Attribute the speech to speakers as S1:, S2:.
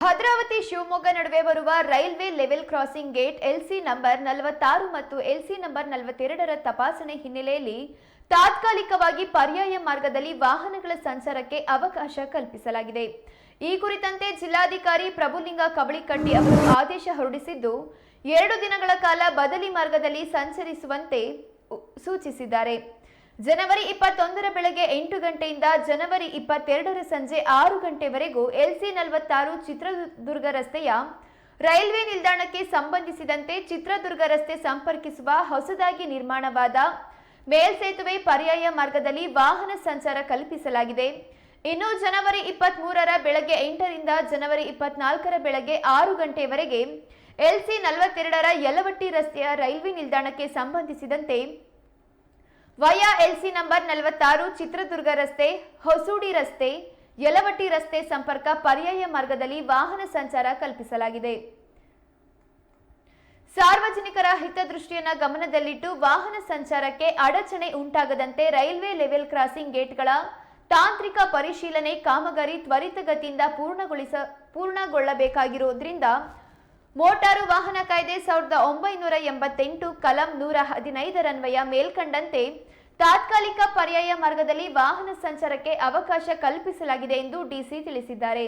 S1: ಭದ್ರಾವತಿ ಶಿವಮೊಗ್ಗ ನಡುವೆ ಬರುವ railway level crossing gate LC number ನಲವತ್ತಾರು ಮತ್ತು ಎಲ್ಸಿ ನಂಬರ್ ನಲವತ್ತೆರಡರ ತಪಾಸಣೆ ಹಿನ್ನೆಲೆಯಲ್ಲಿ ತಾತ್ಕಾಲಿಕವಾಗಿ ಪರ್ಯಾಯ ಮಾರ್ಗದಲ್ಲಿ ವಾಹನಗಳ ಸಂಚಾರಕ್ಕೆ ಅವಕಾಶ ಕಲ್ಪಿಸಲಾಗಿದೆ. ಈ ಕುರಿತಂತೆ ಜಿಲ್ಲಾಧಿಕಾರಿ ಪ್ರಭುಲಿಂಗ ಕಬಳಿಕಟ್ಟಿ ಅವರು ಆದೇಶ ಹೊರಡಿಸಿದ್ದು, ಎರಡು ದಿನಗಳ ಕಾಲ ಬದಲಿ ಮಾರ್ಗದಲ್ಲಿ ಸಂಚರಿಸುವಂತೆ ಸೂಚಿಸಿದ್ದಾರೆ. ಜನವರಿ ಇಪ್ಪತ್ತೊಂದರ ಬೆಳಗ್ಗೆ ಎಂಟು ಗಂಟೆಯಿಂದ ಜನವರಿ ಇಪ್ಪತ್ತೆರಡರ ಸಂಜೆ ಆರು ಗಂಟೆವರೆಗೂ ಎಲ್ಸಿ ನಲವತ್ತಾರು ಚಿತ್ರದುರ್ಗ ರಸ್ತೆಯ ರೈಲ್ವೆ ನಿಲ್ದಾಣಕ್ಕೆ ಸಂಬಂಧಿಸಿದಂತೆ ಚಿತ್ರದುರ್ಗ ರಸ್ತೆ ಸಂಪರ್ಕಿಸುವ ಹೊಸದಾಗಿ ನಿರ್ಮಾಣವಾದ ಮೇಲ್ಸೇತುವೆ ಪರ್ಯಾಯ ಮಾರ್ಗದಲ್ಲಿ ವಾಹನ ಸಂಚಾರ ಕಲ್ಪಿಸಲಾಗಿದೆ. ಇನ್ನು ಜನವರಿ ಇಪ್ಪತ್ತ್ ಮೂರರ ಬೆಳಗ್ಗೆ ಎಂಟರಿಂದ ಜನವರಿ ಇಪ್ಪತ್ನಾಲ್ಕರ ಬೆಳಗ್ಗೆ ಆರು ಗಂಟೆವರೆಗೆ ಎಲ್ಸಿ ನಲವತ್ತೆರಡರ ಯಲವಟ್ಟಿ ರಸ್ತೆಯ ರೈಲ್ವೆ ನಿಲ್ದಾಣಕ್ಕೆ ಸಂಬಂಧಿಸಿದಂತೆ ವಯಾ ಎಲ್ಸಿ ನಂಬರ್ ನಲವತ್ತಾರು ಚಿತ್ರದುರ್ಗ ರಸ್ತೆ, ಹೊಸೂಡಿ ರಸ್ತೆ, ಯಲವಟ್ಟಿ ರಸ್ತೆ ಸಂಪರ್ಕ ಪರ್ಯಾಯ ಮಾರ್ಗದಲ್ಲಿ ವಾಹನ ಸಂಚಾರ ಕಲ್ಪಿಸಲಾಗಿದೆ. ಸಾರ್ವಜನಿಕರ ಹಿತದೃಷ್ಟಿಯನ್ನು ಗಮನದಲ್ಲಿಟ್ಟು ವಾಹನ ಸಂಚಾರಕ್ಕೆ ಅಡಚಣೆ ಉಂಟಾಗದಂತೆ ರೈಲ್ವೆ ಲೆವೆಲ್ ಕ್ರಾಸಿಂಗ್ ಗೇಟ್ಗಳ ತಾಂತ್ರಿಕ ಪರಿಶೀಲನೆ ಕಾಮಗಾರಿ ತ್ವರಿತಗತಿಯಿಂದ ಪೂರ್ಣಗೊಳಿಸ ಪೂರ್ಣಗೊಳ್ಳಬೇಕಾಗಿರುವುದರಿಂದ ಮೋಟಾರು ವಾಹನ ಕಾಯ್ದೆ ಸಾವಿರದ ಒಂಬೈನೂರ ಎಂಬತ್ತೆಂಟು ಕಲಂ ನೂರ ಹದಿನೈದರನ್ವಯ ಮೇಲ್ಕಂಡಂತೆ ತಾತ್ಕಾಲಿಕ ಪರ್ಯಾಯ ಮಾರ್ಗದಲ್ಲಿ ವಾಹನ ಸಂಚಾರಕ್ಕೆ ಅವಕಾಶ ಕಲ್ಪಿಸಲಾಗಿದೆ ಎಂದು ಡಿಸಿ ತಿಳಿಸಿದ್ದಾರೆ.